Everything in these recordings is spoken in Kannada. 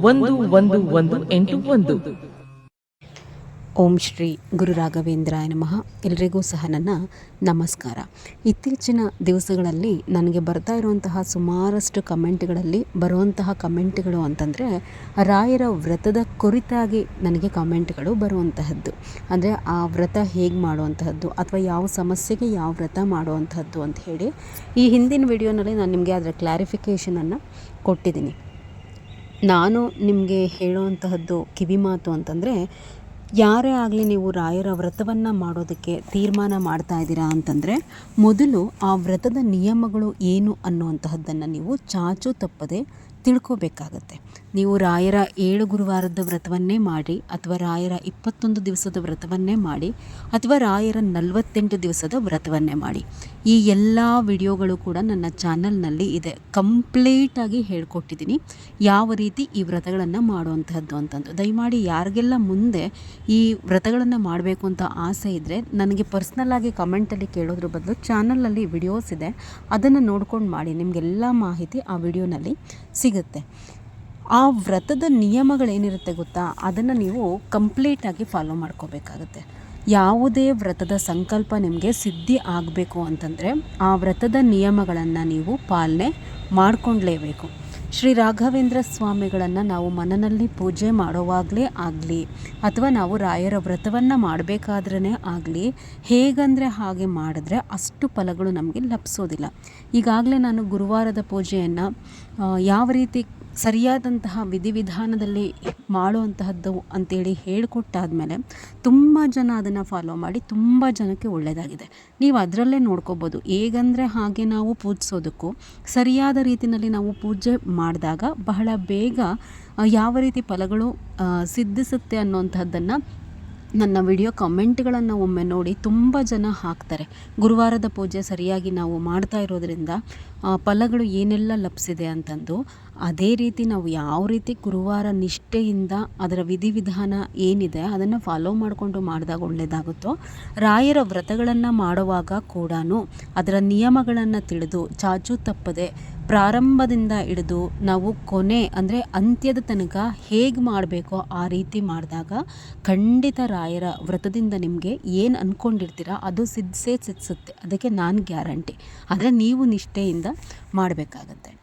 ಒಂದು ಒಂದು ಒಂದು, ಎಂಟು, ಒಂದು. ಓಂ ಶ್ರೀ ಗುರು ರಾಘವೇಂದ್ರಾಯ ನಮಃ. ಎಲ್ರಿಗೂ ಸಹ ನನ್ನ ನಮಸ್ಕಾರ. ಇತ್ತೀಚಿನ ದಿವಸಗಳಲ್ಲಿ ನನಗೆ ಬರ್ತಾ ಇರುವಂತಹ ಸುಮಾರಷ್ಟು ಕಮೆಂಟ್ಗಳಲ್ಲಿ ಬರುವಂತಹ ಕಮೆಂಟ್ಗಳು ಅಂತಂದರೆ, ರಾಯರ ವ್ರತದ ಕುರಿತಾಗಿ ನನಗೆ ಕಮೆಂಟ್ಗಳು ಬರುವಂತಹದ್ದು. ಅಂದರೆ, ಆ ವ್ರತ ಹೇಗೆ ಮಾಡುವಂತಹದ್ದು, ಅಥವಾ ಯಾವ ಸಮಸ್ಯೆಗೆ ಯಾವ ವ್ರತ ಮಾಡುವಂತಹದ್ದು ಅಂತ ಹೇಳಿ ಈ ಹಿಂದಿನ ವಿಡಿಯೋನಲ್ಲಿ ನಾನು ನಿಮಗೆ ಅದರ ಕ್ಲಾರಿಫಿಕೇಷನನ್ನು ಕೊಟ್ಟಿದ್ದೀನಿ. ನಾನು ನಿಮಗೆ ಹೇಳುವಂತಹದ್ದು ಕಿವಿಮಾತು ಅಂತಂದರೆ, ಯಾರೇ ಆಗಲಿ ನೀವು ರಾಯರ ವ್ರತವನ್ನು ಮಾಡೋದಕ್ಕೆ ತೀರ್ಮಾನ ಮಾಡ್ತಾ ಇದ್ದೀರಾ ಅಂತಂದರೆ, ಮೊದಲು ಆ ವ್ರತದ ನಿಯಮಗಳು ಏನು ಅನ್ನುವಂತಹದ್ದನ್ನು ನೀವು ಚಾಚು ತಪ್ಪದೆ ತಿಳ್ಕೋಬೇಕಾಗತ್ತೆ. ನೀವು ರಾಯರ ಏಳು ಗುರುವಾರದ ವ್ರತವನ್ನೇ ಮಾಡಿ ಅಥವಾ ರಾಯರ ಇಪ್ಪತ್ತೊಂದು ದಿವಸದ ವ್ರತವನ್ನೇ ಮಾಡಿ ಅಥವಾ ರಾಯರ ನಲವತ್ತೆಂಟು ದಿವಸದ ವ್ರತವನ್ನೇ ಮಾಡಿ. ಈ ಎಲ್ಲ ವಿಡಿಯೋಗಳು ಕೂಡ ನನ್ನ ಚಾನಲ್ನಲ್ಲಿ ಇದೆ. ಕಂಪ್ಲೀಟಾಗಿ ಹೇಳ್ಕೊಟ್ಟಿದ್ದೀನಿ. ಯಾವ ರೀತಿ ಈ ವ್ರತಗಳನ್ನು ಮಾಡುವಂತಹದ್ದು ಅಂತಂದು. ದಯಮಾಡಿ ಯಾರಿಗೆಲ್ಲ ಮುಂದೆ ಈ ವ್ರತಗಳನ್ನು ಮಾಡಬೇಕು ಅಂತ ಆಸೆ ಇದ್ದರೆ ನನಗೆ ಪರ್ಸ್ನಲ್ಲಾಗಿ ಕಮೆಂಟಲ್ಲಿ ಕೇಳೋದ್ರ ಬದಲು ಚಾನಲಲ್ಲಿ ವಿಡಿಯೋಸ್ ಇದೆ. ಅದನ್ನು ನೋಡ್ಕೊಂಡು ಮಾಡಿ. ನಿಮಗೆಲ್ಲ ಮಾಹಿತಿ ಆ ವಿಡಿಯೋನಲ್ಲಿ ಸಿಗುತ್ತೆ. ಆ ವ್ರತದ ನಿಯಮಗಳೇನಿರುತ್ತೆ ಗೊತ್ತಾ? ಅದನ್ನು ನೀವು ಕಂಪ್ಲೀಟಾಗಿ ಫಾಲೋ ಮಾಡ್ಕೋಬೇಕಾಗತ್ತೆ. ಯಾವುದೇ ವ್ರತದ ಸಂಕಲ್ಪ ನಿಮಗೆ ಸಿದ್ಧಿ ಆಗಬೇಕು ಅಂತಂದರೆ ಆ ವ್ರತದ ನಿಯಮಗಳನ್ನು ನೀವು ಪಾಲನೆ ಮಾಡಿಕೊಂಡ್ಲೇಬೇಕು. ಶ್ರೀ ರಾಘವೇಂದ್ರ ಸ್ವಾಮಿಗಳನ್ನು ನಾವು ಮನನಲ್ಲಿ ಪೂಜೆ ಮಾಡೋವಾಗಲೇ ಆಗಲಿ, ಅಥವಾ ನಾವು ರಾಯರ ವ್ರತವನ್ನು ಮಾಡಬೇಕಾದ್ರೇ ಆಗಲಿ, ಹೇಗಂದರೆ ಹಾಗೆ ಮಾಡಿದ್ರೆ ಅಷ್ಟು ಫಲಗಳು ನಮಗೆ ಲಭಿಸೋದಿಲ್ಲ ಈಗಾಗಲೇ ನಾನು ಗುರುವಾರದ ಪೂಜೆಯನ್ನು ಯಾವ ರೀತಿ ಸರಿಯಾದಂತಹ ವಿಧಿವಿಧಾನದಲ್ಲಿ ಮಾಡುವಂತಹದ್ದು ಅಂತೇಳಿ ಹೇಳಿಕೊಟ್ಟಾದ್ಮೇಲೆ ತುಂಬ ಜನ ಅದನ್ನು ಫಾಲೋ ಮಾಡಿ ತುಂಬ ಜನಕ್ಕೆ ಒಳ್ಳೆಯದಾಗಿದೆ ನೀವು ಅದರಲ್ಲೇ ನೋಡ್ಕೋಬೋದು. ಹೇಗಂದರೆ ಹಾಗೆ ನಾವು ಪೂಜಿಸೋದಕ್ಕೂ, ಸರಿಯಾದ ರೀತಿಯಲ್ಲಿ ನಾವು ಪೂಜೆ ಮಾಡಿದಾಗ ಬಹಳ ಬೇಗ ಯಾವ ರೀತಿ ಫಲಗಳು ಸಿದ್ಧಿಸುತ್ತೆ ಅನ್ನುವಂಥದ್ದನ್ನು ನನ್ನ ವಿಡಿಯೋ ಕಮೆಂಟ್ಗಳನ್ನು ಒಮ್ಮೆ ನೋಡಿ ತುಂಬ ಜನ ಹಾಕ್ತಾರೆ. ಗುರುವಾರದ ಪೂಜೆ ಸರಿಯಾಗಿ ನಾವು ಮಾಡ್ತಾ ಇರೋದರಿಂದ ಫಲಗಳು ಏನೆಲ್ಲ ಲಭಿಸಿದೆ ಅಂತಂದು ಅದೇ ರೀತಿ ನಾವು ಯಾವ ರೀತಿ ಗುರುವಾರ ನಿಷ್ಠೆಯಿಂದ ಅದರ ವಿಧಿವಿಧಾನ ಏನಿದೆ ಅದನ್ನು ಫಾಲೋ ಮಾಡಿಕೊಂಡು ಮಾಡಿದಾಗ ಒಳ್ಳೆಯದಾಗುತ್ತೋ ರಾಯರ ವ್ರತಗಳನ್ನು ಮಾಡುವಾಗ ಕೂಡ ಅದರ ನಿಯಮಗಳನ್ನು ತಿಳಿದು ಚಾಚು ತಪ್ಪದೆ ಪ್ರಾರಂಭದಿಂದ ಹಿಡಿದು ನಾವು ಕೊನೆ ಅಂದರೆ ಅಂತ್ಯದ ತನಕ ಹೇಗೆ ಮಾಡಬೇಕೋ ಆ ರೀತಿ ಮಾಡಿದಾಗ ಖಂಡಿತ ರಾಯರ ವ್ರತದಿಂದ ನಿಮಗೆ ಏನು ಅಂದ್ಕೊಂಡಿರ್ತೀರ ಅದು ಸಿದ್ಧಿಸೇ ಸಿದ್ಧಿಸುತ್ತೆ. ಅದಕ್ಕೆ ನಾನು ಗ್ಯಾರಂಟಿ. ಆದರೆ ನೀವು ನಿಷ್ಠೆಯಿಂದ ಮಾಡಬೇಕಾಗತ್ತೆ.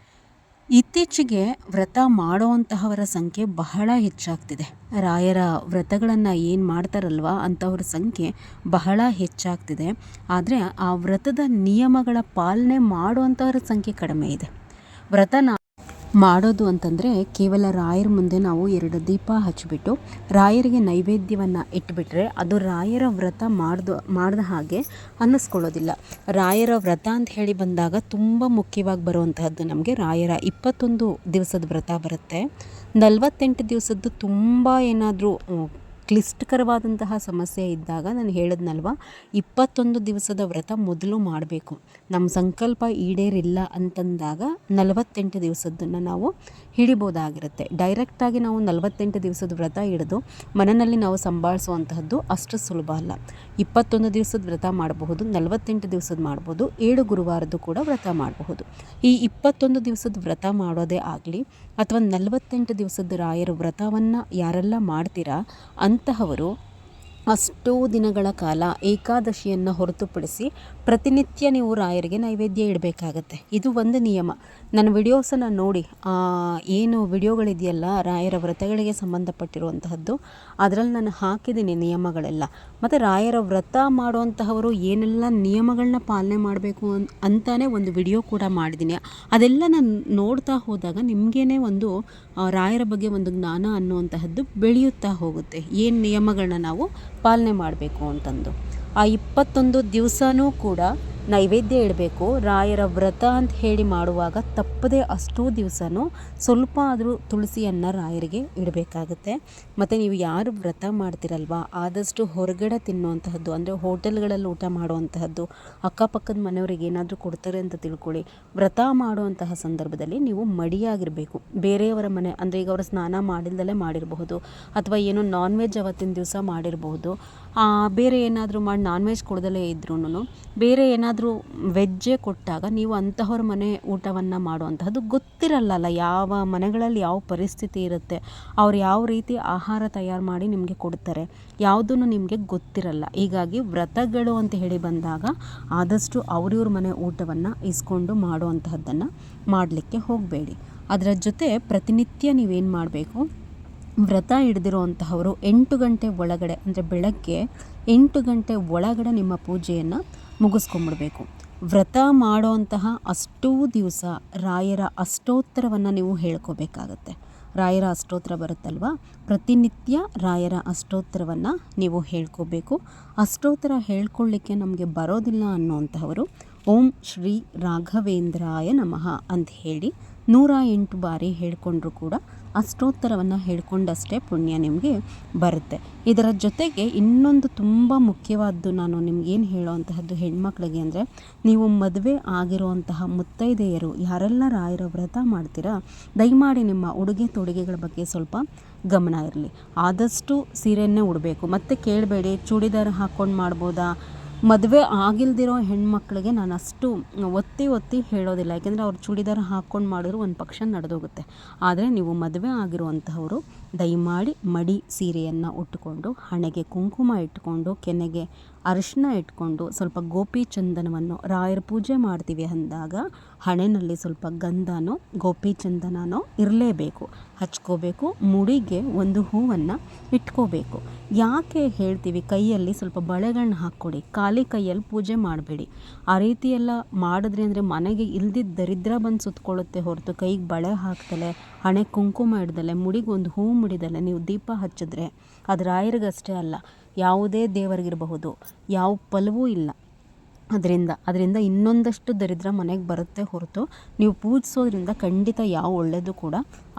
ಇತ್ತೀಚೆಗೆ ವ್ರತ ಮಾಡುವಂತಹವರ ಸಂಖ್ಯೆ ಬಹಳ ಹೆಚ್ಚಾಗ್ತಿದೆ. ರಾಯರ ವ್ರತಗಳನ್ನು ಏನು ಮಾಡ್ತಾರಲ್ವ ಅಂಥವ್ರ ಸಂಖ್ಯೆ ಬಹಳ ಹೆಚ್ಚಾಗ್ತಿದೆ. ಆದರೆ ಆ ವ್ರತದ ನಿಯಮಗಳ ಪಾಲನೆ ಮಾಡುವಂಥವ್ರ ಸಂಖ್ಯೆ ಕಡಿಮೆ ಇದೆ. ವ್ರತನ ಮಾಡೋದು ಅಂತಂದರೆ ಕೇವಲ ರಾಯರ ಮುಂದೆ ನಾವು ಎರಡು ದೀಪ ಹಚ್ಚಿಬಿಟ್ಟು ರಾಯರಿಗೆ ನೈವೇದ್ಯವನ್ನು ಇಟ್ಬಿಟ್ರೆ ಅದು ರಾಯರ ವ್ರತ ಮಾಡ್ದು, ಮಾಡಿದ ಹಾಗೆ ಅನ್ನಿಸ್ಕೊಳ್ಳೋದಿಲ್ಲ. ರಾಯರ ವ್ರತ ಅಂತ ಹೇಳಿ ಬಂದಾಗ ತುಂಬ ಮುಖ್ಯವಾಗಿ ಬರುವಂತಹದ್ದು ನಮಗೆ ರಾಯರ ಇಪ್ಪತ್ತೊಂದು ದಿವಸದ ವ್ರತ ಬರುತ್ತೆ. ನಲವತ್ತೆಂಟು ದಿವಸದ್ದು ತುಂಬ ಏನಾದರೂ ಕ್ಲಿಷ್ಟಕರವಾದಂತಹ ಸಮಸ್ಯೆ ಇದ್ದಾಗ ನಾನು ಹೇಳಿದ್ನಲ್ವ, ಇಪ್ಪತ್ತೊಂದು ದಿವಸದ ವ್ರತ ಮೊದಲು ಮಾಡಬೇಕು. ನಮ್ಮ ಸಂಕಲ್ಪ ಈಡೇರಿಲ್ಲ ಅಂತಂದಾಗ ನಲವತ್ತೆಂಟು ದಿವಸದನ್ನು ನಾವು ಹಿಡಿಬೋದಾಗಿರುತ್ತೆ. ಡೈರೆಕ್ಟಾಗಿ ನಾವು ನಲವತ್ತೆಂಟು ದಿವಸದ ವ್ರತ ಹಿಡಿದು ಮನೆಯಲ್ಲಿ ನಾವು ಸಂಭಾಳಿಸುವಂತಹದ್ದು ಅಷ್ಟು ಸುಲಭ ಅಲ್ಲ. ಇಪ್ಪತ್ತೊಂದು ದಿವಸದ ವ್ರತ ಮಾಡಬಹುದು, ನಲವತ್ತೆಂಟು ದಿವಸದ ಮಾಡ್ಬೋದು, ಏಳು ಗುರುವಾರದ್ದು ಕೂಡ ವ್ರತ ಮಾಡಬಹುದು. ಈ ಇಪ್ಪತ್ತೊಂದು ದಿವಸದ ವ್ರತ ಮಾಡೋದೇ ಆಗಲಿ, ಅಥವಾ ನಲವತ್ತೆಂಟು ದಿವಸದ ರಾಯರ ವ್ರತವನ್ನು ಯಾರೆಲ್ಲ ಮಾಡ್ತೀರಾ ಅಂತಹವರು ಅಷ್ಟೋ ದಿನಗಳ ಕಾಲ ಏಕಾದಶಿಯನ್ನು ಹೊರತುಪಡಿಸಿ ಪ್ರತಿನಿತ್ಯ ನೀವು ರಾಯರಿಗೆ ನೈವೇದ್ಯ ಇಡಬೇಕಾಗತ್ತೆ. ಇದು ಒಂದು ನಿಯಮ. ನನ್ನ ವಿಡಿಯೋಸನ್ನು ನೋಡಿ ಏನು ವಿಡಿಯೋಗಳಿದೆಯಲ್ಲ, ರಾಯರ ವ್ರತಗಳಿಗೆ ಸಂಬಂಧಪಟ್ಟಿರುವಂತಹದ್ದು, ಅದರಲ್ಲಿ ನಾನು ಹಾಕಿದ್ದೀನಿ ನಿಯಮಗಳೆಲ್ಲ. ಮತ್ತು ರಾಯರ ವ್ರತ ಮಾಡುವಂತಹವರು ಏನೆಲ್ಲ ನಿಯಮಗಳನ್ನ ಪಾಲನೆ ಮಾಡಬೇಕು ಅಂತಾನೆ ಒಂದು ವಿಡಿಯೋ ಕೂಡ ಮಾಡಿದ್ದೀನಿ. ಅದೆಲ್ಲ ನಾನು ನೋಡ್ತಾ ಹೋದಾಗ ನಿಮಗೇನೆ ಒಂದು ರಾಯರ ಬಗ್ಗೆ ಒಂದು ಜ್ಞಾನ ಅನ್ನುವಂತಹದ್ದು ಬೆಳೆಯುತ್ತಾ ಹೋಗುತ್ತೆ. ಏನು ನಿಯಮಗಳನ್ನ ನಾವು ಪಾಲನೆ ಮಾಡಬೇಕು ಅಂತಂದು. ಆ ಇಪ್ಪತ್ತೊಂದು ದಿವಸನೂ ಕೂಡ ನೈವೇದ್ಯ ಇಡಬೇಕು. ರಾಯರ ವ್ರತ ಅಂತ ಹೇಳಿ ಮಾಡುವಾಗ ತಪ್ಪದೇ ಅಷ್ಟೂ ದಿವಸನೂ ಸ್ವಲ್ಪ ಆದರೂ ತುಳಸಿಯನ್ನು ರಾಯರಿಗೆ ಇಡಬೇಕಾಗುತ್ತೆ. ಮತ್ತು ನೀವು ಯಾರು ವ್ರತ ಮಾಡ್ತಿರಲ್ವಾ? ಆದಷ್ಟು ಹೊರಗಡೆ ತಿನ್ನುವಂತಹದ್ದು, ಅಂದರೆ ಹೋಟೆಲ್ಗಳಲ್ಲಿ ಊಟ ಮಾಡುವಂತಹದ್ದು, ಅಕ್ಕಪಕ್ಕದ ಮನೆಯವರಿಗೆ ಏನಾದರೂ ಕೊಡ್ತಾರೆ ಅಂತ ತಿಳ್ಕೊಳ್ಳಿ. ವ್ರತ ಮಾಡುವಂತಹ ಸಂದರ್ಭದಲ್ಲಿ ನೀವು ಮಡಿಯಾಗಿರಬೇಕು. ಬೇರೆಯವರ ಮನೆ, ಅಂದರೆ ಈಗ ಅವರು ಸ್ನಾನ ಮಾಡಿಲ್ದಲೇ ಮಾಡಿರಬಹುದು, ಅಥವಾ ಏನೋ ನಾನ್ ವೆಜ್ ಅವತ್ತಿನ ದಿವಸ ಮಾಡಿರಬಹುದು ಬೇರೆ ಏನಾದರೂ ಮಾಡಿ ನಾನ್ ವೆಜ್ ಕೊಡದಲೇ ಇದ್ರೂ ಬೇರೆ ಏನಾದರೂ ವೆಜ್ಜೇ ಕೊಟ್ಟಾಗ ನೀವು ಅಂತಹವ್ರ ಮನೆ ಊಟವನ್ನು ಮಾಡುವಂತಹದ್ದು ಗೊತ್ತಿರಲ್ಲಲ್ಲ, ಯಾವ ಮನೆಗಳಲ್ಲಿ ಯಾವ ಪರಿಸ್ಥಿತಿ ಇರುತ್ತೆ, ಅವ್ರು ಯಾವ ರೀತಿ ಆಹಾರ ತಯಾರು ಮಾಡಿ ನಿಮಗೆ ಕೊಡ್ತಾರೆ ಯಾವುದೂ ನಿಮಗೆ ಗೊತ್ತಿರಲ್ಲ. ಹೀಗಾಗಿ ವ್ರತಗಳು ಅಂತ ಹೇಳಿ ಬಂದಾಗ ಆದಷ್ಟು ಅವ್ರಿವ್ರ ಮನೆ ಊಟವನ್ನು ಇಸ್ಕೊಂಡು ಮಾಡುವಂತಹದ್ದನ್ನು ಮಾಡಲಿಕ್ಕೆ ಹೋಗಬೇಡಿ. ಅದರ ಜೊತೆ ಪ್ರತಿನಿತ್ಯ ನೀವೇನು ಮಾಡಬೇಕು? ವ್ರತ ಹಿಡ್ದಿರೋಂತಹವರು ಎಂಟು ಗಂಟೆ ಒಳಗಡೆ, ಅಂದರೆ ಬೆಳಗ್ಗೆ ಎಂಟು ಗಂಟೆ ಒಳಗಡೆ ನಿಮ್ಮ ಪೂಜೆಯನ್ನು ಮುಗಿಸ್ಕೊಂಬಿಡ್ಬೇಕು ವ್ರತ ಮಾಡೋವಂತಹ ಅಷ್ಟೂ ದಿವಸ ರಾಯರ ಅಷ್ಟೋತ್ತರವನ್ನು ನೀವು ಹೇಳ್ಕೋಬೇಕಾಗತ್ತೆ. ರಾಯರ ಅಷ್ಟೋತ್ತರ ಬರುತ್ತಲ್ವಾ? ಪ್ರತಿನಿತ್ಯ ರಾಯರ ಅಷ್ಟೋತ್ತರವನ್ನು ನೀವು ಹೇಳ್ಕೋಬೇಕು. ಅಷ್ಟೋತ್ತರ ಹೇಳ್ಕೊಳ್ಳಿಕ್ಕೆ ನಮಗೆ ಬರೋದಿಲ್ಲ ಅನ್ನುವಂತಹವರು ಓಂ ಶ್ರೀ ರಾಘವೇಂದ್ರಾಯ ನಮಃ ಅಂತ ಹೇಳಿ ನೂರ ಎಂಟು ಬಾರಿ ಹೇಳ್ಕೊಂಡ್ರೂ ಕೂಡ ಅಷ್ಟೋತ್ತರವನ್ನು ಹೇಳ್ಕೊಂಡಷ್ಟೇ ಪುಣ್ಯ ನಿಮಗೆ ಬರುತ್ತೆ. ಇದರ ಜೊತೆಗೆ ಇನ್ನೊಂದು ತುಂಬ ಮುಖ್ಯವಾದ್ದು ನಾನು ನಿಮ್ಗೇನು ಹೇಳೋವಂತಹದ್ದು ಹೆಣ್ಮಕ್ಳಿಗೆ ಅಂದರೆ, ನೀವು ಮದುವೆ ಆಗಿರುವಂತಹ ಮುತ್ತೈದೆಯರು ಯಾರೆಲ್ಲ ರಾಯರ ವ್ರತ ಮಾಡ್ತೀರಾ? ದಯಮಾಡಿ ನಿಮ್ಮ ಉಡುಗೆ ತೊಡುಗೆಗಳ ಬಗ್ಗೆ ಸ್ವಲ್ಪ ಗಮನ ಇರಲಿ. ಆದಷ್ಟು ಸೀರೆಯನ್ನೇ ಉಡಬೇಕು. ಮತ್ತು ಕೇಳಬೇಡಿ, ಚೂಡಿದಾರ್ ಹಾಕ್ಕೊಂಡು ಮಾಡ್ಬೋದಾ? ಮದುವೆ ಆಗಿಲ್ದಿರೋ ಹೆಣ್ಮಕ್ಳಿಗೆ ನಾನು ಅಷ್ಟು ಒತ್ತಿ ಒತ್ತಿ ಹೇಳೋದಿಲ್ಲ. ಯಾಕೆಂದರೆ ಅವ್ರು ಚೂಡಿದಾರ ಹಾಕ್ಕೊಂಡು ಮಾಡಿದ್ರು, ಒಂದು ಪಕ್ಷ ನಡೆದೋಗುತ್ತೆ. ಆದರೆ ನೀವು ಮದುವೆ ಆಗಿರುವಂತಹವರು ದಯಮಾಡಿ ಮಡಿ ಸೀರೆಯನ್ನು ಉಟ್ಟುಕೊಂಡು, ಹಣೆಗೆ ಕುಂಕುಮ ಇಟ್ಕೊಂಡು ಕೆನೆಗೆ ಅರಿಶಿನ ಇಟ್ಕೊಂಡು ಸ್ವಲ್ಪ ಗೋಪಿ ಚಂದನವನ್ನು ರಾಯರ ಪೂಜೆ ಮಾಡ್ತೀವಿ ಅಂದಾಗ ಹಣೆಯಲ್ಲಿ ಸ್ವಲ್ಪ ಗಂಧನೋ, ಗೋಪಿ ಚಂದನನೋ ಇರಲೇಬೇಕು. ಹಚ್ಕೋಬೇಕು, ಮುಡಿಗೆ ಒಂದು ಹೂವನ್ನು ಇಟ್ಕೋಬೇಕು. ಯಾಕೆ ಹೇಳ್ತೀವಿ, ಕೈಯಲ್ಲಿ ಸ್ವಲ್ಪ ಬಳೆಗಳನ್ನ ಹಾಕ್ಕೊಡಿ, ಖಾಲಿ ಕೈಯಲ್ಲಿ ಪೂಜೆ ಮಾಡಬೇಡಿ. ಆ ರೀತಿ ಮಾಡಿದ್ರೆ ಮಾಡಿದ್ರಿ ಅಂದರೆ ಮನೆಗೆ ಇಲ್ದಿದ್ದ ದರಿದ್ರ ಬಂದು ಸುತ್ತಕೊಳ್ಳುತ್ತೆ ಹೊರತು ಕೈಗೆ ಬಳೆ ಹಾಕ್ತಲೇ ಹಣೆ ಕುಂಕುಮ ಇಡ್ದಲೆ, ಮುಡಿಗೆ ಒಂದು ಹೂ ಮುಡಿದಲೆ ನೀವು ದೀಪ ಹಚ್ಚಿದ್ರೆ ಅದು ರಾಯರಿಗಷ್ಟೇ ಅಲ್ಲ, ಯಾವುದೇ ದೇವರಿಗಿರಬಹುದು, ಯಾವ ಫಲವೂ ಇಲ್ಲ. ಅದರಿಂದ ಅದರಿಂದ ಇನ್ನೊಂದಷ್ಟು ದರಿದ್ರ ಮನೆಗೆ ಬರುತ್ತೆ ಹೊರತು ನೀವು ಪೂಜಿಸೋದ್ರಿಂದ ಖಂಡಿತ ಯಾವ ಒಳ್ಳೆಯದು ಕೂಡ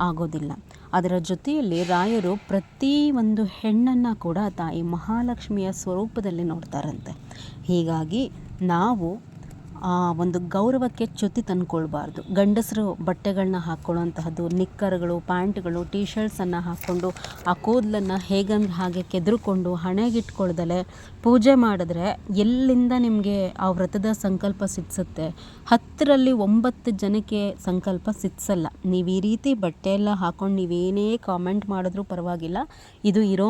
ಆಗೋದಿಲ್ಲ. ಅದರ ಜೊತೆಯಲ್ಲಿ ರಾಯರು ಪ್ರತಿ ಒಂದು ಹೆಣ್ಣನ್ನು ಕೂಡ ತಾಯಿ ಮಹಾಲಕ್ಷ್ಮಿಯ ಸ್ವರೂಪದಲ್ಲಿ ನೋಡ್ತಾರಂತೆ. ಹೀಗಾಗಿ ನಾವು ಒಂದು ಗೌರವಕ್ಕೆ ಚ್ಯುತಿ ತಂದ್ಕೊಳ್ಬಾರ್ದು. ಗಂಡಸರು ಬಟ್ಟೆಗಳನ್ನ ಹಾಕ್ಕೊಳ್ಳೋಂತಹದ್ದು ನಿಕ್ಕರ್ಗಳು, ಪ್ಯಾಂಟ್ಗಳು ಟೀ ಶರ್ಟ್ಸನ್ನು ಹಾಕ್ಕೊಂಡು ಆ ಕೂದಲನ್ನು ಹೇಗಂದ್ರೆ ಹಾಗೆ ಕೆದರ್ಕೊಂಡು ಹಣೆಗಿಟ್ಕೊಳ್ದಲೆ ಪೂಜೆ ಮಾಡಿದ್ರೆ ಎಲ್ಲಿಂದ ನಿಮಗೆ ಆ ವ್ರತದ ಸಂಕಲ್ಪ ಸಿಕ್ಸುತ್ತೆ? ಹತ್ತರಲ್ಲಿ ಒಂಬತ್ತು ಜನಕ್ಕೆ ಸಂಕಲ್ಪ ಸಿಕ್ಸಲ್ಲ. ನೀವು ಈ ರೀತಿ ಬಟ್ಟೆ ಎಲ್ಲ ಹಾಕ್ಕೊಂಡು ನೀವೇನೇ ಕಾಮೆಂಟ್ ಮಾಡಿದ್ರೂ ಪರವಾಗಿಲ್ಲ. ಇದು ಇರೋ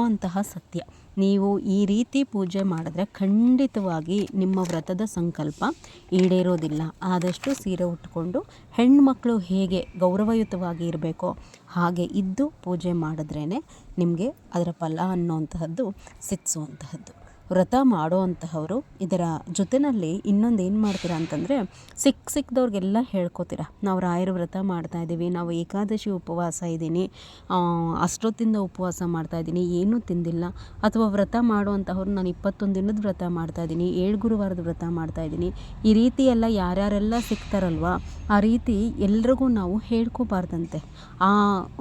ಸತ್ಯ. ನೀವು ಈ ರೀತಿ ಪೂಜೆ ಮಾಡಿದ್ರೆ ಖಂಡಿತವಾಗಿ ನಿಮ್ಮ ವ್ರತದ ಸಂಕಲ್ಪ ಈಡೇರೋದಿಲ್ಲ. ಆದಷ್ಟು ಸೀರೆ ಉಟ್ಕೊಂಡು ಹೆಣ್ಮಕ್ಳು ಹೇಗೆ ಗೌರವಯುತವಾಗಿ ಇರಬೇಕೋ ಹಾಗೆ ಇದ್ದು ಪೂಜೆ ಮಾಡಿದ್ರೇ ನಿಮಗೆ ಅದರ ಫಲ ಅನ್ನೋವಂತಹದ್ದು ಸಿದ್ಧಿಸುವಂತಹದ್ದು ವ್ರತ ಮಾಡುವಂತಹವರು ಇದರ ಜೊತೆಯಲ್ಲಿ ಇನ್ನೊಂದು ಏನು ಮಾಡ್ತೀರಾ ಅಂತಂದರೆ ಸಿಕ್ಕ ಸಿಕ್ಕದವ್ರಿಗೆಲ್ಲ ಹೇಳ್ಕೊತೀರ, ನಾವು ರಾಯರ ವ್ರತ ಮಾಡ್ತಾ ಇದ್ದೀವಿ ನಾವು ಏಕಾದಶಿ ಉಪವಾಸ ಇದ್ದೀನಿ ಅಷ್ಟೊತ್ತಿಂದ ಉಪವಾಸ ಮಾಡ್ತಾ ಇದ್ದೀನಿ ಏನೂ ತಿಂದಿಲ್ಲ, ಅಥವಾ ವ್ರತ ಮಾಡುವಂತಹವ್ರು ನಾನು ಇಪ್ಪತ್ತೊಂದು ದಿನದ ವ್ರತ ಮಾಡ್ತಾ ಇದ್ದೀನಿ ಏಳು ಗುರುವಾರದ ವ್ರತ ಮಾಡ್ತಾ ಇದ್ದೀನಿ ಈ ರೀತಿ ಎಲ್ಲ ಯಾರ್ಯಾರೆಲ್ಲ ಸಿಗ್ತಾರಲ್ವ ಆ ರೀತಿ ಎಲ್ರಿಗೂ ನಾವು ಹೇಳ್ಕೋಬಾರ್ದಂತೆ, ಆ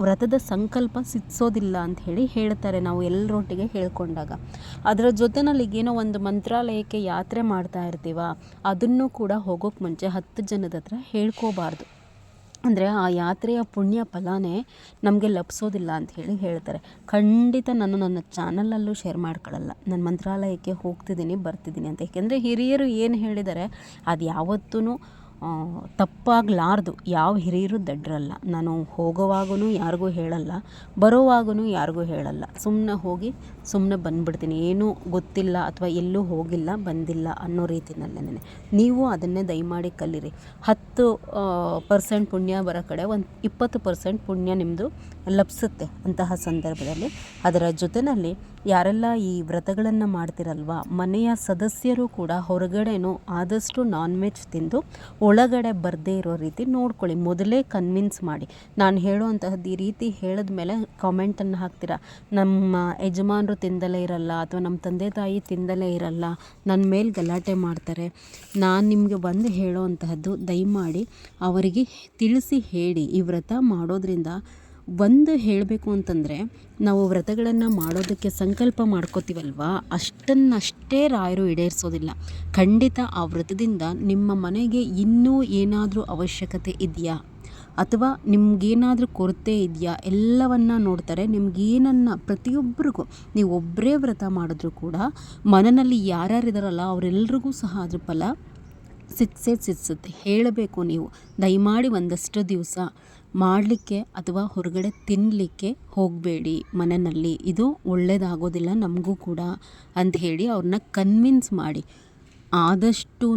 ವ್ರತದ ಸಂಕಲ್ಪ ಸಿಕ್ಸೋದಿಲ್ಲ ಅಂತ ಹೇಳಿ ಹೇಳ್ತಾರೆ ನಾವು ಎಲ್ಲರೊಟ್ಟಿಗೆ ಹೇಳ್ಕೊಂಡಾಗ, ಅದರ ಜೊತೆನಲ್ಲಿ ಏನೋ ಒಂದು ಮಂತ್ರಾಲಯಕ್ಕೆ ಯಾತ್ರೆ ಮಾಡ್ತಾ ಇರ್ತೀವ, ಅದನ್ನು ಕೂಡ ಹೋಗೋಕೆ ಮುಂಚೆ ಹತ್ತು ಜನದ ಹತ್ರ ಹೇಳ್ಕೋಬಾರ್ದು. ಅಂದರೆ ಆ ಯಾತ್ರೆಯ ಪುಣ್ಯ ಫಲನೇ ನಮಗೆ ಲಭಿಸೋದಿಲ್ಲ ಅಂತ ಹೇಳಿ ಹೇಳ್ತಾರೆ. ಖಂಡಿತ ನಾನು ನನ್ನ ಚಾನಲಲ್ಲೂ ಶೇರ್ ಮಾಡ್ಕೊಳ್ಳಲ್ಲ. ನಾನು ಮಂತ್ರಾಲಯಕ್ಕೆ ಹೋಗ್ತಿದ್ದೀನಿ, ಬರ್ತಿದ್ದೀನಿ ಅಂತ. ಏಕೆಂದರೆ ಹಿರಿಯರು ಏನು ಹೇಳಿದ್ದಾರೆ ಅದು ಯಾವತ್ತೂ ತಪ್ಪಾಗಲಾರ್ದು. ಯಾವ ಹಿರಿಯರು ದಡ್ರಲ್ಲ. ನಾನು ಹೋಗೋವಾಗೂ ಯಾರಿಗೂ ಹೇಳಲ್ಲ. ಬರೋವಾಗೂ ಯಾರಿಗೂ ಹೇಳಲ್ಲ. ಸುಮ್ಮನೆ ಹೋಗಿ ಸುಮ್ಮನೆ ಬಂದ್ಬಿಡ್ತೀನಿ. ಏನೂ ಗೊತ್ತಿಲ್ಲ ಅಥವಾ ಎಲ್ಲೂ ಹೋಗಿಲ್ಲ, ಬಂದಿಲ್ಲ ಅನ್ನೋ ರೀತಿನಲ್ಲೇ ನೀವು ಅದನ್ನೇ ದಯಮಾಡಿ ಕಲೀರಿ. ಹತ್ತು ಪರ್ಸೆಂಟ್ ಪುಣ್ಯ ಬರೋ ಕಡೆ ಒಂದು ಇಪ್ಪತ್ತು ಪರ್ಸೆಂಟ್ ಪುಣ್ಯ ನಿಮ್ಮದು ಲಭಿಸುತ್ತೆ ಅಂತಹ ಸಂದರ್ಭದಲ್ಲಿ. ಅದರ ಜೊತೆಯಲ್ಲಿ ಯಾರೆಲ್ಲ ಈ ವ್ರತಗಳನ್ನು ಮಾಡ್ತಿರಲ್ವ, ಮನೆಯ ಸದಸ್ಯರು ಕೂಡ ಹೊರಗಡೆನೂ ಆದಷ್ಟು ನಾನ್ ವೆಜ್ ತಿಂದು ಒಳಗಡೆ ಬರದೇ ಇರೋ ರೀತಿ ನೋಡ್ಕೊಳ್ಳಿ, ಮೊದಲೇ ಕನ್ವಿನ್ಸ್ ಮಾಡಿ. ನಾನು ಹೇಳುವಂತಹದ್ದು ಈ ರೀತಿ ಹೇಳಿದ ಮೇಲೆ ಕಾಮೆಂಟನ್ನು ಹಾಕ್ತೀರಾ? ನಮ್ಮ ಯಜಮಾನರು ತಿಂದಲೇ ಇರಲ್ಲ ಅಥವಾ ನಮ್ಮ ತಂದೆ ತಾಯಿ ತಿಂದಲೇ ಇರಲ್ಲ ನನ್ನ ಮೇಲೆ ಗಲಾಟೆ ಮಾಡ್ತಾರೆ, ನಾನು ನಿಮಗೆ ಬಂದು ಹೇಳೋವಂತಹದ್ದು ದಯಮಾಡಿ ಅವರಿಗೆ ತಿಳಿಸಿ ಹೇಳಿ. ಈ ವ್ರತ ಮಾಡೋದ್ರಿಂದ ಒಂದು ಹೇಳಬೇಕು ಅಂತಂದರೆ, ನಾವು ವ್ರತಗಳನ್ನು ಮಾಡೋದಕ್ಕೆ ಸಂಕಲ್ಪ ಮಾಡ್ಕೋತೀವಲ್ವಾ? ಅಷ್ಟನ್ನಷ್ಟೇ ರಾಯರು ಈಡೇರಿಸೋದಿಲ್ಲ. ಖಂಡಿತ ಆ ವ್ರತದಿಂದ ನಿಮ್ಮ ಮನೆಗೆ ಇನ್ನೂ ಏನಾದರೂ ಅವಶ್ಯಕತೆ ಇದೆಯಾ? ಅಥವಾ ನಿಮಗೇನಾದರೂ ಕೊರತೆ ಇದೆಯಾ? ಎಲ್ಲವನ್ನ ನೋಡ್ತಾರೆ. ನಿಮ್ಗೇನನ್ನು ಪ್ರತಿಯೊಬ್ಬರಿಗೂ, ನೀವು ಒಬ್ಬರೇ ವ್ರತ ಮಾಡಿದ್ರು ಕೂಡ, ಮನನಲ್ಲಿ ಯಾರ್ಯಾರು ಅವರೆಲ್ಲರಿಗೂ ಸಹ ಅದ್ರ ಫಲ ಸಿಕ್ಸೇ ಸಿಕ್ಸುತ್ತೆ ಹೇಳಬೇಕು ನೀವು. ದಯಮಾಡಿ ಒಂದಷ್ಟು ದಿವಸ. ಮಾಡಲಿಕ್ಕೆ ಅಥವಾ ಹೊರಗಡೆ ತಿನ್ನಲಿಕ್ಕೆ ಹೋಗಬೇಡಿ ಮನೆಯಲ್ಲಿ. ಇದು ಒಳ್ಳೆಯದಾಗೋದಿಲ್ಲ ನಮಗೂ ಕೂಡ ಅಂತ ಹೇಳಿ ಅವ್ರನ್ನ ಕನ್ವಿನ್ಸ್ ಮಾಡಿ. ಆದಷ್ಟೂ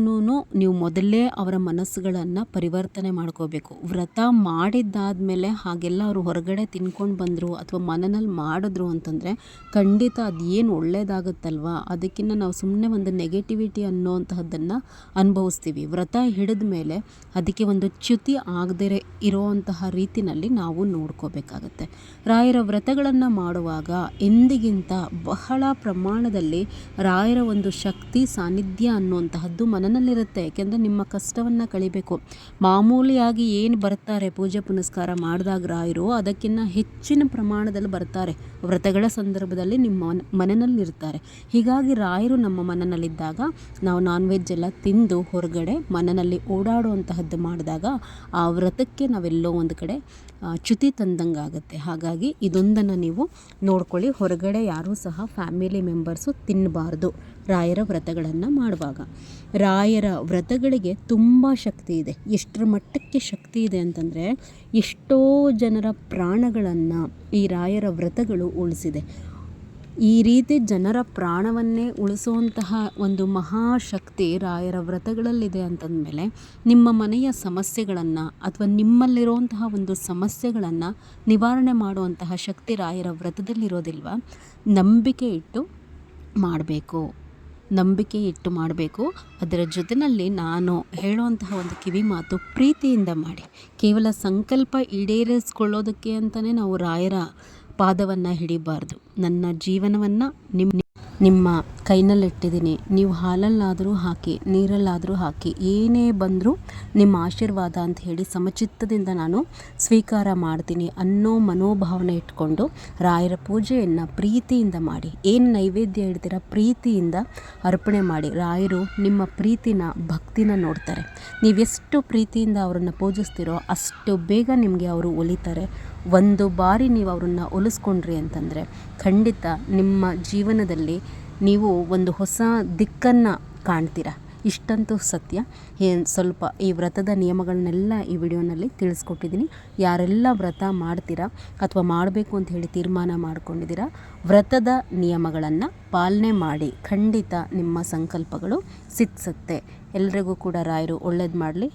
ನೀವು ಮೊದಲೇ ಅವರ ಮನಸ್ಸುಗಳನ್ನು ಪರಿವರ್ತನೆ ಮಾಡ್ಕೋಬೇಕು. ವ್ರತ ಮಾಡಿದ್ದಾದಮೇಲೆ ಹಾಗೆಲ್ಲ ಅವರು ಹೊರಗಡೆ ತಿನ್ಕೊಂಡು ಬಂದರು ಅಥವಾ ಮನನಲ್ಲಿ ಮಾಡಿದ್ರು ಅಂತಂದರೆ ಖಂಡಿತ ಅದು ಏನು ಅದಕ್ಕಿಂತ ನಾವು ಸುಮ್ಮನೆ ಒಂದು ನೆಗೆಟಿವಿಟಿ ಅನ್ನೋವಂತಹದ್ದನ್ನು ಅನುಭವಿಸ್ತೀವಿ. ವ್ರತ ಹಿಡಿದ ಮೇಲೆ ಅದಕ್ಕೆ ಒಂದು ಚ್ಯುತಿ ಆಗದೇ ಇರೋವಂತಹ ರೀತಿನಲ್ಲಿ ನಾವು ನೋಡ್ಕೋಬೇಕಾಗತ್ತೆ. ರಾಯರ ವ್ರತಗಳನ್ನು ಮಾಡುವಾಗ ಎಂದಿಗಿಂತ ಬಹಳ ಪ್ರಮಾಣದಲ್ಲಿ ರಾಯರ ಒಂದು ಶಕ್ತಿ, ಸಾನ್ನಿಧ್ಯ ಅನ್ನುವಂತಹದ್ದು ಮನನಲ್ಲಿರುತ್ತೆ. ಯಾಕೆಂದರೆ ನಿಮ್ಮ ಕಷ್ಟವನ್ನು ಕಳಿಬೇಕು. ಮಾಮೂಲಿಯಾಗಿ ಏನು ಬರ್ತಾರೆ, ಪೂಜೆ ಪುನಸ್ಕಾರ ಮಾಡಿದಾಗ ರಾಯರು ಅದಕ್ಕಿಂತ ಹೆಚ್ಚಿನ ಪ್ರಮಾಣದಲ್ಲಿ ಬರ್ತಾರೆ. ವ್ರತಗಳ ಸಂದರ್ಭದಲ್ಲಿ ನಿಮ್ಮ ಮನನಲ್ಲಿರ್ತಾರೆ. ಹೀಗಾಗಿ ರಾಯರು ನಮ್ಮ ಮನನಲ್ಲಿದ್ದಾಗ, ನಾವು ನಾನ್ ವೆಜ್ ಎಲ್ಲ ತಿಂದು ಹೊರಗಡೆ ಮನನಲ್ಲಿ ಓಡಾಡುವಂತಹದ್ದು ಮಾಡಿದಾಗ, ಆ ವ್ರತಕ್ಕೆ ನಾವೆಲ್ಲೋ ಒಂದು ಕಡೆ ಚ್ಯುತಿ ತಂದಂಗೆ ಆಗುತ್ತೆ ಹಾಗಾಗಿ ಇದೊಂದನ್ನು ನೀವು ನೋಡ್ಕೊಳ್ಳಿ. ಹೊರಗಡೆ ಯಾರೂ ಸಹ ಫ್ಯಾಮಿಲಿ ಮೆಂಬರ್ಸು ತಿನ್ನಬಾರ್ದು ರಾಯರ ವ್ರತಗಳನ್ನು ಮಾಡುವಾಗ. ರಾಯರ ವ್ರತಗಳಿಗೆ ತುಂಬ ಶಕ್ತಿ ಇದೆ. ಎಷ್ಟರ ಮಟ್ಟಕ್ಕೆ ಶಕ್ತಿ ಇದೆ ಅಂತಂದರೆ ಎಷ್ಟೋ ಜನರ ಪ್ರಾಣಗಳನ್ನು ಈ ರಾಯರ ವ್ರತಗಳು ಉಳಿಸಿದೆ. ಈ ರೀತಿ ಜನರ ಪ್ರಾಣವನ್ನೇ ಉಳಿಸುವಂತಹ ಒಂದು ಮಹಾಶಕ್ತಿ ರಾಯರ ವ್ರತಗಳಲ್ಲಿದೆ ಅಂತಂದಮೇಲೆ ನಿಮ್ಮ ಮನೆಯ ಸಮಸ್ಯೆಗಳನ್ನು ಅಥವಾ ನಿಮ್ಮಲ್ಲಿರುವಂತಹ ಒಂದು ಸಮಸ್ಯೆಗಳನ್ನು ನಿವಾರಣೆ ಮಾಡುವಂತಹ ಶಕ್ತಿ ರಾಯರ ವ್ರತದಲ್ಲಿರೋದಿಲ್ವ? ನಂಬಿಕೆ ಇಟ್ಟು ಮಾಡಬೇಕು. ನಂಬಿಕೆ ಇಟ್ಟು ಮಾಡಬೇಕು. ಅದರ ಜೊತೆಯಲ್ಲಿ ನಾನು ಹೇಳುವಂತಹ ಒಂದು ಕಿವಿ ಮಾತು ಪ್ರೀತಿಯಿಂದ ಮಾಡಿ. ಕೇವಲ ಸಂಕಲ್ಪ ಈಡೇರಿಸ್ಕೊಳ್ಳೋದಕ್ಕೆ ಅಂತಲೇ ನಾವು ರಾಯರ ಪಾದವನ್ನು ಹಿಡಿಬಾರ್ದು. ನನ್ನ ಜೀವನವನ್ನು ನಿಮ್ಮ ನಿಮ್ಮ ಕೈನಲ್ಲಿಟ್ಟಿದ್ದೀನಿ. ನೀವು ಹಾಲಲ್ಲಾದರೂ ಹಾಕಿ, ನೀರಲ್ಲಾದರೂ ಹಾಕಿ. ಏನೇ ಬಂದರೂ ನಿಮ್ಮ ಆಶೀರ್ವಾದ ಅಂತ ಹೇಳಿ ಸಮಚಿತ್ತದಿಂದ ನಾನು ಸ್ವೀಕಾರ ಮಾಡ್ತೀನಿ ಅನ್ನೋ ಮನೋಭಾವನೆ ಇಟ್ಕೊಂಡು ರಾಯರ ಪೂಜೆಯನ್ನು ಪ್ರೀತಿಯಿಂದ ಮಾಡಿ. ಏನು ನೈವೇದ್ಯ ಇಡ್ತೀರ ಪ್ರೀತಿಯಿಂದ ಅರ್ಪಣೆ ಮಾಡಿ. ರಾಯರು ನಿಮ್ಮ ಪ್ರೀತಿನ ಭಕ್ತಿನ ನೋಡ್ತಾರೆ. ನೀವೆಷ್ಟು ಪ್ರೀತಿಯಿಂದ ಅವರನ್ನು ಪೂಜಿಸ್ತೀರೋ ಅಷ್ಟು ಬೇಗ ನಿಮಗೆ ಅವರು ಒಲಿತಾರೆ. ಒಂದು ಬಾರಿ ನೀವು ಅವರನ್ನು ಒಲಿಸ್ಕೊಂಡ್ರಿ ಅಂತಂದರೆ ಖಂಡಿತ ನಿಮ್ಮ ಜೀವನದಲ್ಲಿ ನೀವು ಒಂದು ಹೊಸ ದಿಕ್ಕನ್ನು ಕಾಣ್ತೀರ? ಇಷ್ಟಂತೂ ಸತ್ಯ. ಏನು ಸ್ವಲ್ಪ ಈ ವ್ರತದ ನಿಯಮಗಳನ್ನೆಲ್ಲ ಈ ವಿಡಿಯೋನಲ್ಲಿ ತಿಳಿಸ್ಕೊಟ್ಟಿದ್ದೀನಿ. ಯಾರೆಲ್ಲ ವ್ರತ ಮಾಡ್ತೀರಾ ಅಥವಾ ಮಾಡಬೇಕು ಅಂತ ಹೇಳಿ ತೀರ್ಮಾನ ಮಾಡ್ಕೊಂಡಿದ್ದೀರಾ, ವ್ರತದ ನಿಯಮಗಳನ್ನು ಪಾಲನೆ ಮಾಡಿ ಖಂಡಿತ ನಿಮ್ಮ ಸಂಕಲ್ಪಗಳು ಸಿಕ್ಸತ್ತೆ ಎಲ್ರಿಗೂ ಕೂಡ ರಾಯರು ಒಳ್ಳೇದು ಮಾಡಲಿ.